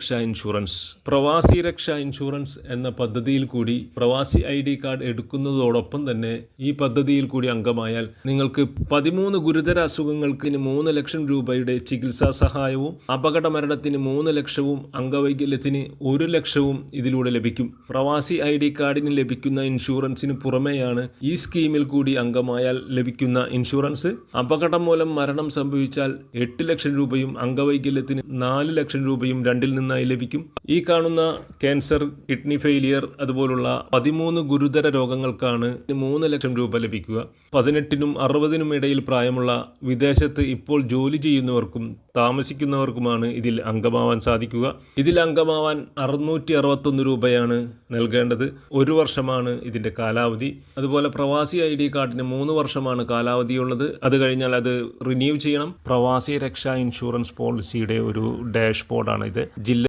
രക്ഷാ ഇൻഷുറൻസ്. പ്രവാസി രക്ഷാ ഇൻഷുറൻസ് എന്ന പദ്ധതിയിൽ കൂടി പ്രവാസി ഐ ഡി കാർഡ് എടുക്കുന്നതോടൊപ്പം തന്നെ ഈ പദ്ധതിയിൽ കൂടി അംഗമായാൽ നിങ്ങൾക്ക് പതിമൂന്ന് ഗുരുതര അസുഖങ്ങൾക്ക് മൂന്ന് ലക്ഷം രൂപയുടെ ചികിത്സാ സഹായവും അപകട മരണത്തിന് മൂന്ന് ലക്ഷവും അംഗവൈകല്യത്തിന് ഒരു ലക്ഷവും ഇതിലൂടെ ലഭിക്കും. പ്രവാസി ഐ ഡി കാർഡിന് ലഭിക്കുന്ന ഇൻഷുറൻസിന് പുറമെയാണ് ഈ സ്കീമിൽ കൂടി അംഗമായാൽ ലഭിക്കുന്ന ഇൻഷുറൻസ്. അപകടം മൂലം മരണം സംഭവിച്ചാൽ എട്ട് ലക്ഷം രൂപയും അംഗവൈകല്യത്തിന് നാല് ലക്ഷം രൂപയും രണ്ടിൽ നിന്നായി ലഭിക്കും. ഈ കാണുന്ന ക്യാൻസർ കിഡ്നി ഫെയിലിയർ അതുപോലുള്ള പതിമൂന്ന് ഗുരുതര രോഗങ്ങൾക്കാണ് മൂന്ന് ലക്ഷം രൂപ ലഭിക്കുക. പതിനെട്ടിനും അറുപതിനും ഇടയിൽ പ്രായമുള്ള വിദേശത്ത് ഇപ്പോൾ ജോലി ചെയ്യുന്നവർക്കും താമസിക്കുന്നവർക്കുമാണ് ഇതിൽ അംഗമാവാൻ സാധിക്കുക. ഇതിൽ അംഗമാവാൻ അറുന്നൂറ്റി അറുപത്തൊന്ന് രൂപയാണ് നൽകേണ്ടത്. ഒരു വർഷമാണ് ഇതിന്റെ കാലാവധി. അതുപോലെ പ്രവാസി ഐ ഡി കാർഡിന് മൂന്ന് വർഷമാണ് കാലാവധിയുള്ളത്. അത് കഴിഞ്ഞാൽ അത് റിന്യൂ ചെയ്യണം. പ്രവാസി രക്ഷാ ഇൻഷുറൻസ് പോളിസിയുടെ ഒരു ഡാഷ്ബോർഡാണ് ഇത് ജില്ല